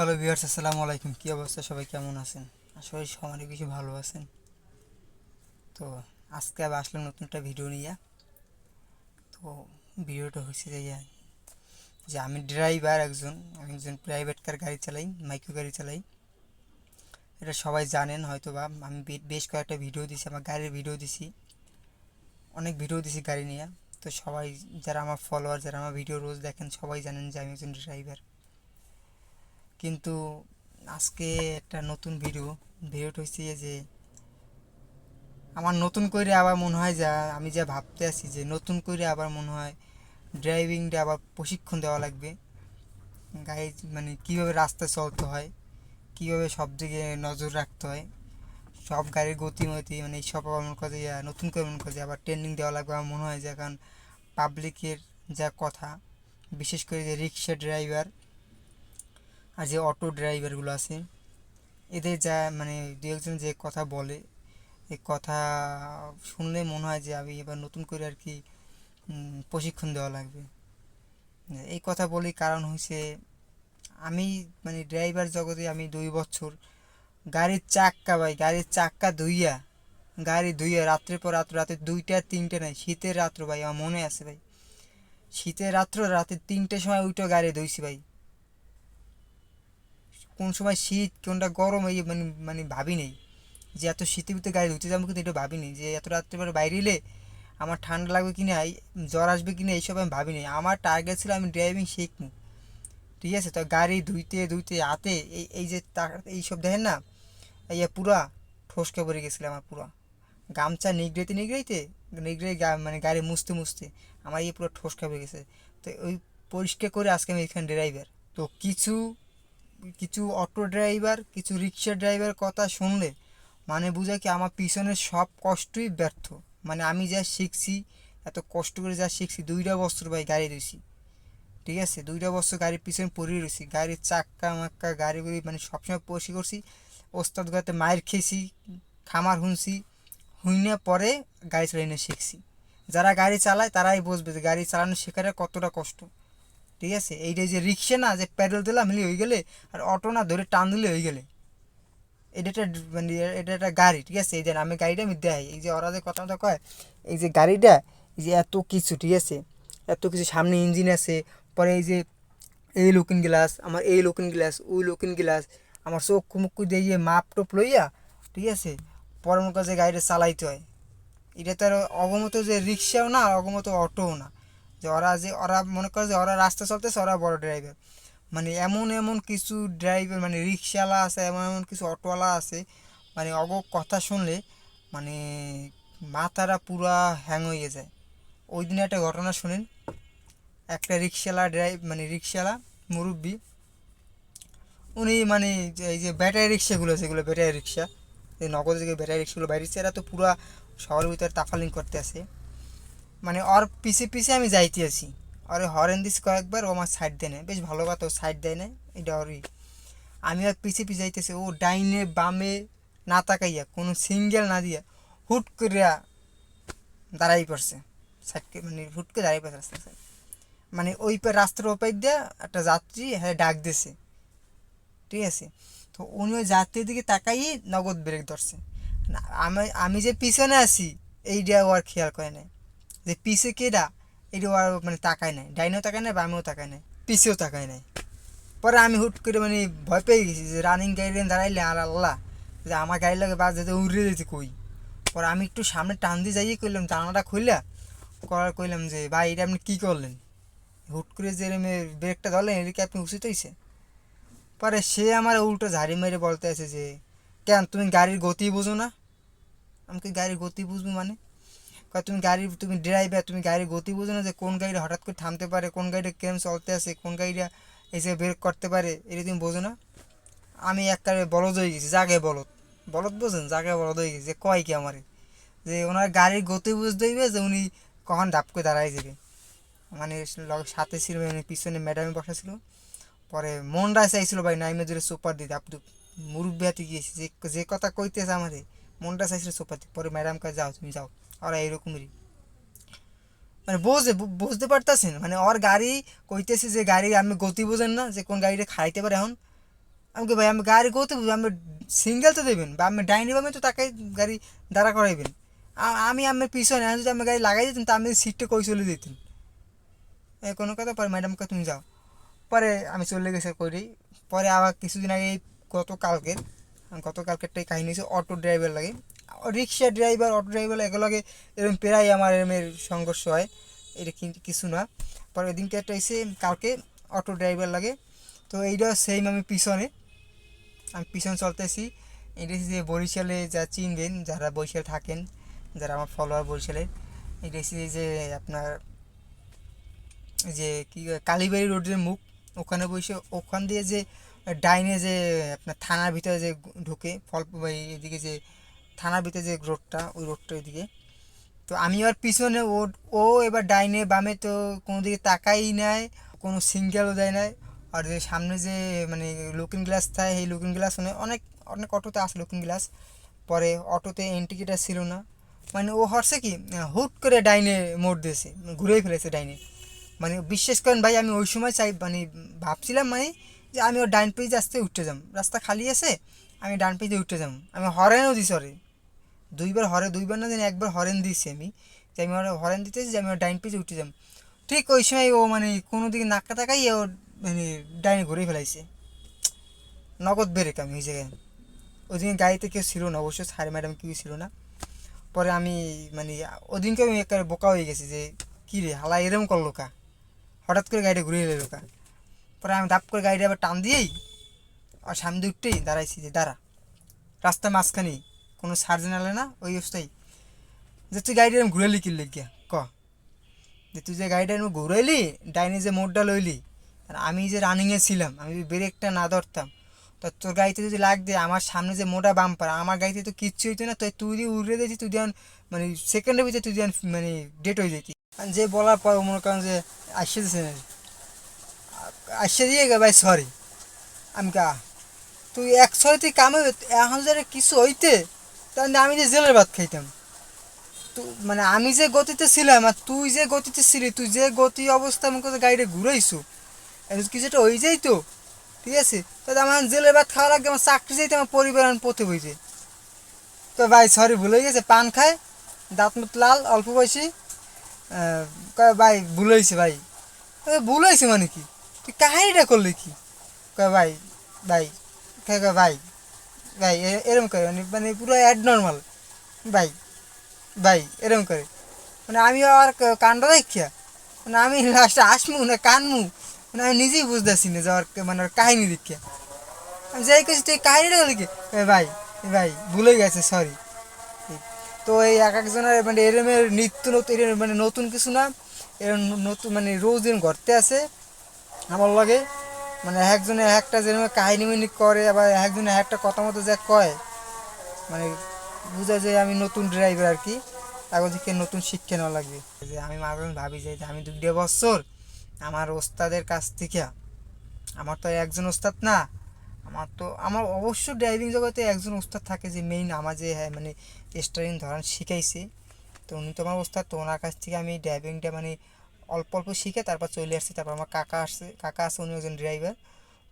Hello viewers আসসালামু আলাইকুম। কী অবস্থা? সবাই কেমন আছেন? আশা করি সবারই বেশি ভালো আছেন। তো আজকে আবার আসলাম নতুন একটা ভিডিও নিয়ে। তো ভিডিওটা হচ্ছে যে যে আমি ড্রাইভার একজন, আমি একজন প্রাইভেট কার গাড়ি চালাই মাইক্রো গাড়ি চালাই। এটা সবাই জানেন হয়তো বা আমি বেশ কয়েকটা ভিডিও দিছি, আমার গাড়ির ভিডিও দিছি। অনেক ভিডিও দিছি গাড়ি নিয়ে। তো সবাই, যারা আমার ফলোয়ার যারা আমার ভিডিও রোজ দেখেন, সবাই জানেন যে আমি একজন ড্রাইভার কিন্তু আজকে একটা নতুন ভিডিও ভিডিওটা হচ্ছে যে আমার নতুন করে আবার মনে হয় যা আমি যা ভাবতে আছি যে নতুন করে আবার মনে হয় ড্রাইভিংটা আবার প্রশিক্ষণ দেওয়া লাগবে। গাড়ি মানে কীভাবে রাস্তায় চলতে হয় কীভাবে সব দিকে নজর রাখতে হয় সব গাড়ির গতিমতি মানে সব করে যে, নতুন করে মনে করে যে আবার ট্রেনিং দেওয়া লাগবে আমার মনে হয় যে এখন পাবলিকের যা কথা বিশেষ করে যে রিক্সা ড্রাইভার আর যে অটো ড্রাইভারগুলো আছে, এদের যা মানে দু একজন যে কথা বলে এই কথা শুনলে মনে হয় যে আমি এবার নতুন করে আর কি প্রশিক্ষণ দেওয়া লাগবে। এই কথা বলি কারণ হয়েছে, আমি মানে ড্রাইভার জগতে আমি দুই বছর গাড়ির চাক্কা ভাই, গাড়ির চাক্কা ধুইয়া, গাড়ি ধুইয়া রাত্রের পর রাত্র রাতে দুইটা, তিনটে নাই, শীতের রাত্র ভাই, আমার মনে আছে ভাই। শীতের রাত্র, রাতে তিনটের সময় উঠে গাড়ি ধুইছি ভাই। কোন সময় শীত, কোনটা গরম, এই মানে মানে ভাবি নেই। যে এত শীতের ভিতরে গাড়ি ধুতে যাব কিন্তু এটা ভাবি নেই। যে এত রাত্রিবেলা বাইরে এলে আমার ঠান্ডা লাগবে কি না জ্বর আসবে কি না এইসব আমি ভাবি নেই। আমার টার্গেট ছিল আমি ড্রাইভিং শিখব। ঠিক আছে? তো গাড়ি ধুইতে ধুইতে, হাতে এই এই যে এইসব দেখেন না? এই পুরা ঠোসকে পড়ে গেছিল আমার পুরা। গামছা নিগড়াইতে নিগড়াইতে নিগড়ে মানে গাড়ি মুছতে মুছতে আমার এই পুরো ঠোসকা পড়ে গেছে। তো ওই পরিষ্কার করে আজকে আমি এখানে ড্রাইভার তো কিছু কিছু অটো ড্রাইভার, কিছু রিক্সা ড্রাইভার কথা শুনলে মানে বোঝায় কি আমার পিছনের সব কষ্টই ব্যর্থ। মানে আমি যা শিখছি, এত কষ্ট করে যা শিখছি, দুইটা বছর ভাই গাড়ি দিয়েছি ঠিক আছে? দুইটা বছর গাড়ির পিছনে পড়ে রয়েছি। গাড়ির চাক্কা মাক্কা গাড়িগুলি মানে সবসময় পরিষ্কার করছি। ওস্তাদ গাতে মায়ের খেয়েছি, খামার হুনছি। হুইনে পরে গাড়ি চালানো শিখছি। যারা গাড়ি চালায় তারাই বুঝবে যে গাড়ি চালানো শেখাটা কতটা কষ্ট। ঠিক আছে? এইটা যে রিক্সা না যে প্যাডেল দিলাম হলে হয়ে গেলে আর অটো না ধরে টান দিলে হয়ে গেলে। এটা একটা মানে এটা একটা গাড়ি, ঠিক আছে? এই যে আমি গাড়িটা আমি দেয় এই যে ওরা যে কথা কথা কয়, এই যে গাড়িটা, এই যে এত কিছু, ঠিক আছে? এত কিছু সামনে ইঞ্জিন আছে, পরে এই যে এই লুকিং গ্লাস আমার এই লুকিং গ্লাস ওই লুকিং গ্লাস আমার চোখ মুখ দিয়ে মাপ টপ লইয়া, ঠিক আছে? পরে মনে যে গাড়িটা চালাইতে হয়। এটা তো আর অগমত যে রিক্সাও না অগমত অটোও না। যে ওরা যে, ওরা মনে করে যে ওরা রাস্তা চলতেছে, ওরা বড় ড্রাইভার মানে এমন এমন কিছু ড্রাইভার মানে রিক্সাওয়ালা আছে, এমন এমন কিছু অটোওয়ালা আছে মানে অগ কথা শুনলে মানে মাথাটা পুরা হ্যাং হয়ে যায়। ওই দিনে একটা ঘটনা শুনেন, একটা রিক্সাওয়ালা ড্রাইভ মানে রিক্সাওয়ালা মুরব্বী, উনি মানে যে, এই যে ব্যাটারি রিক্সাগুলো যেগুলো ব্যাটারি রিক্সা এই নগদ যে ব্যাটারি রিক্সাগুলো বাইরে এরা তো পুরা শহরের ভিতরে তাফালিং করতে আসে। মানে ওর পিছে পিছে আমি যাইতে আছি। ওরে হরেন দিস কয়েকবার, ও আমার সাইড দেয় না বেশ ভালো কথা, ও সাইড দেয় না এটা ওরই। আমি আর পিছে পিছে যাইতেছি। ও ডাইনে বামে না তাকাইয়া, কোনো সিঙ্গেল না দিয়া হুট করিয়া দাঁড়াই পড়ছে। সাইডকে মানে হুট করে দাঁড়াই পড়ছে side। মানে ওই পার রাস্তার ওপার দিয়ে একটা যাত্রী হ্যাঁ ডাক দিছে। ঠিক আছে? তো উনি ওই যাত্রীর দিকে তাকাই নগদ ব্রেক ধরছে। আমি আমি যে পিছনে আছি, এইটা ও আর খেয়াল করে নাই। যে পিছে কেডা এটা আর মানে তাকায় নাই। ডাইনেও তাকায় নাই, বামেও তাকায় নাই, পিছেও তাকায় নাই। পরে আমি হুট করে মানে ভয় পেয়ে গেছি যে রানিং গাড়ি দাঁড়াইলে আর আল্লাহ, যে আমার গাড়ি লাগে বাস যেতে উড়ে যেতে কই? পরে আমি একটু সামনে টান দিয়ে যাইয়ে করলাম জানালাটা খুললা করার কইলাম যে, ভাই, এটা আপনি কী করলেন? হুট করে যে ব্রেকটা ধরলেন এটা কি আপনি উচিত হয়েছে পরে সে আমার উল্টো ঝাড়ি মেরে বলতে আছে যে, কেন, তুমি গাড়ির গতি বুঝো না? আমি কি গাড়ির গতি বুঝব মানে? কয়, তুমি গাড়ির, তুমি ড্রাইভার তুমি গাড়ির গতি বুঝো না যে কোন গাড়িটা হঠাৎ করে থামতে পারে, কোন গাড়িটা কেম চলতে আছে কোন গাড়িটা এসে ব্রেক করতে পারে, এটা তুমি বোঝো না? আমি একবারে বলদ হয়ে গেছি, জাগে বলদ। বলদ বোঝেন? জাগে বলদ হয়ে গেছি। যে কয় কি আমারে? যে ওনার গাড়ির গতি বুঝতে হইবে যে উনি কখন ডাপ করে দাঁড়াই যাবে। মানে সাথে ছিল মানে পিছনে ম্যাডামে বসা ছিল। পরে মনটা চাইছিল, ভাই নাইমে জোরে সুপার দিতে আপনি মুরব্বী হাতে গিয়েছি। যে যে কথা কইতেছে আমাদের মনটা চাইছিল সুপার দিতে পরে ম্যাডাম কাছে যাও, তুমি যাও। ওরা এরকমই। মানে বোঝে বুঝতে পারতেছেন? মানে ওর গাড়ি কইতেছে যে গাড়ি আমি গতি বোঝেন না, যে কোন গাড়িটা খাইতে পারে এখন। আমাকে ভাই, আমি গাড়ি করতে আমি সিঙ্গেল তো দেবেন, বা আমি ডাইনি বামে তো তাকে গাড়ি দাঁড়া করাইবেন। আমি আমার পিছনে যদি আমি গাড়ি লাগাই দিতেন, তা আমি সিটটা কই চলে দিতেন? কোনো কথা পরে ম্যাডামকে তুমি যাও। পরে আমি চলে গেছে করি পরে আবার কিছুদিন আগে এই গত কালকের গত কালকেরটাই কাহিনী হয়েছে অটো ড্রাইভার লাগে। রিক্সা ড্রাইভার, অটো ড্রাইভার এগুলোকে এরকম প্রায় আমার এরমের সংঘর্ষ হয়। এটা কিন্তু কিছু না। পরে দিনকে একটা এসে কালকে অটো ড্রাইভার লাগে। তো এইটা সেম আমি পিছনে। আমি পিছনে চলতেছি। এটা যে বরিশালে যা চিনবেন যারা বরিশালে থাকেন, যারা আমার ফলোয়ার বরিশালের এটা যে আপনার যে কি কালীবাড়ি রোডের মুখ, ওখানে বসে ওখান দিয়ে যে ডাইনে যে আপনার থানার ভিতরে যে ঢুকে, ফল এদিকে যে থানার ভিতরে যে রোডটা, ওই রোডটা ওইদিকে। তো আমি আর পিছনে ও ও এবার ডাইনে বামে তো কোনো দিকে তাকাই নেয় কোনো সিঙ্গেলও দেয় নাই। আর যে সামনে যে মানে লুকিং গ্লাস থাকে, সেই লুকিং গ্লাস মানে অনেক অনেক অটোতে আসে লুকিং গ্লাস পরে অটোতে এন্টিকেটার ছিল না। মানে ও হরছে কি, হুট করে ডাইনে মোড় দিয়েছে ঘুরেই ফেলেছে ডাইনে। মানে বিশ্বাস করেন ভাই, আমি ওই সময় চাই মানে ভাবছিলাম মানে যে আমি ওর ডাইন পেজে আসতে উঠতে যাম। রাস্তা খালি আছে, আমি ডান পেজে উঠতে যাম। আমি হরেনও দিছি ওরে দুইবার হরে দুইবার না দিন একবার হরেন দিয়েছি আমি। যে আমি হরেন দিতেছি, যে আমি ডাইন পেজে উঠে যাম ঠিক ওই সময় ও মানে কোনো দিকে নাক্কা তাকাই ও মানে ডাইনে ঘুরে ফেলাইছে। নগদ বেরেক আমি ওই জায়গায়। ওই দিন গাড়িতে কেউ ছিল না, অবশ্য স্যার ম্যাডাম কেউ ছিল না। পরে আমি মানে ওদিনকে আমি একটা বোকা হয়ে গেছি যে, কী রে, হালা এরম করল কা? হঠাৎ করে গাড়িটা ঘুরিয়ে এলো কা। পরে আমি ধাপ করে গাড়িটা আবার টান দিয়েই, আর সামনে উঠতেই দাঁড়াইছি যে, দাঁড়া রাস্তা মাঝখানেই। কোনো সার্জেন আলে না, ওই অবস্থায়। যে তুই গাড়িটা এরম ঘুরাইলি কি গিয়া ক। যে তুই যে গাড়িটা ঘুরাইলি, ডাইনে যে মোড়টা লইলি আমি যে রানিংয়ে ছিলাম, আমি যদি ব্রেকটা না ধরতাম, তো তোর গাড়িতে যদি লাগ দিয়ে আমার সামনে যে মোটা বাম্পার আমার গাড়িতে তো কিচ্ছু হইতো না, তো তুই যদি উড়ে দিয়েছি তুই যেন মানে সেকেন্ডের ভিতরে তুই যেন মানে ডেট হয়ে যেতি। যে বলার পর মনে করেন যে আসছে না। আসছে দিয়ে গে ভাই সরি আমি কা, তুই এক ছয় তুই কামে, এখন কিছু হইতে তাহলে আমি যে জেলের ভাত খাইতাম। তো মানে আমি যে গতিতে ছিলাম আর তুই যে গতিতে ছিলি, তুই যে গতি অবস্থা আমাকে গাড়িটা ঘুরাইছো কিছু একটা হয়ে যাই তো ঠিক আছে? তাহলে আমার জেলের ভাত খাওয়া লাগবে আমার চাকরি যাইতে আমার পরিবার আমি পথে বইছে। তো ভাই সরি ভুলে গেছে, পান খায়, দাঁত মুত লাল, অল্প বয়সী ভাই, ভুল ভাই। ভুল মানে কি? তুই কাহিনিটা করলি কি? কয় ভাই ভাই কয়, ভাই। ভাই এরম করে মানে মানে পুরো অ্যাড নর্মাল ভাই ভাই, এরম করে। মানে আমি আর ক- কাণ্ড দেখিয়া মানে আমি লাস্টে আসমু না কানমু মানে আমি নিজেই বুঝতেছি না যে মানে কাহিনী দেখিয়া। আমি যাই কিছু তুই কাহিনীটা কি ভাই ভাই, ভুলে গেছে সরি তো এই এক একজনের মানে এরমের নিত্য নতুন মানে নতুন কিছু না, এরম নতুন মানে রোজ দিন ঘরতে আছে, আমার লগে। মানে একজনে একটা যেরকম কাহিনী মিনি করে, আবার একজনে একটা কথা মতো যা কয় মানে বোঝা যায় আমি নতুন ড্রাইভার আর কি। তারপর থেকে নতুন শিক্ষা নেওয়া লাগবে? যে আমি মাঝে ভাবি যে আমি দুই বছর আমার ওস্তাদের কাছ থেকে, আমার তো একজন ওস্তাদ না, আমার তো, আমার অবশ্য ড্রাইভিং জগতে একজন ওস্তাদ থাকে যে মেইন আমার যে হ্যাঁ মানে স্টারিং ধরান শিখাইছে। তো উনি তো আমার ওস্তাদ, তো ওনার কাছ থেকে আমি ড্রাইভিংটা মানে অল্প অল্প শিখে তারপর চলে আসছি। তারপর আমার কাকা আসছে, কাকা আছে, উনি একজন ড্রাইভার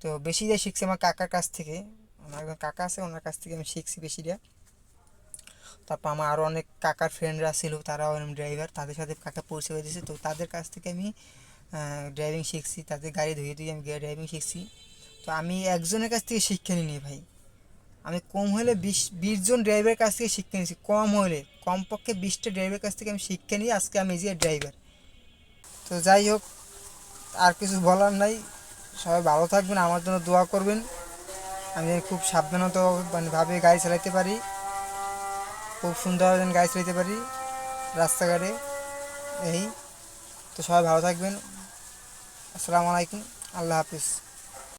তো বেশি দিয়ে শিখছি আমার কাকার কাছ থেকে আমার একজন কাকা আছে, ওনার কাছ থেকে আমি শিখছি বেশিটা। তারপর আমার আরও অনেক কাকার ফ্রেন্ডরা ছিল, তারাও এরকম ড্রাইভার তাদের সাথে কাকা হয়ে দিয়েছে। তো তাদের কাছ থেকে আমি ড্রাইভিং শিখছি, তাদের গাড়ি ধুয়ে ধুয়ে আমি ড্রাইভিং শিখছি। তো আমি একজনের কাছ থেকে শিক্ষা নিই ভাই। আমি কম হলে বিশ বিশ জন ড্রাইভারের কাছ থেকে শিক্ষা নিয়েছি। কম হলে, কমপক্ষে বিশটা ড্রাইভারের কাছ থেকে আমি শিক্ষা নিয়ে আজকে আমি যে ড্রাইভার তো যাই হোক, আর কিছু বলার নাই। সবাই ভালো থাকবেন, আমার জন্য দোয়া করবেন। আমি খুব সাবধানত মানে ভাবে গাড়ি চালাইতে পারি। খুব সুন্দরভাবে গাড়ি চালাইতে পারি রাস্তাঘাটে। এই। তো সবাই ভালো থাকবেন। আসসালামু আলাইকুম। আল্লাহ হাফিজ।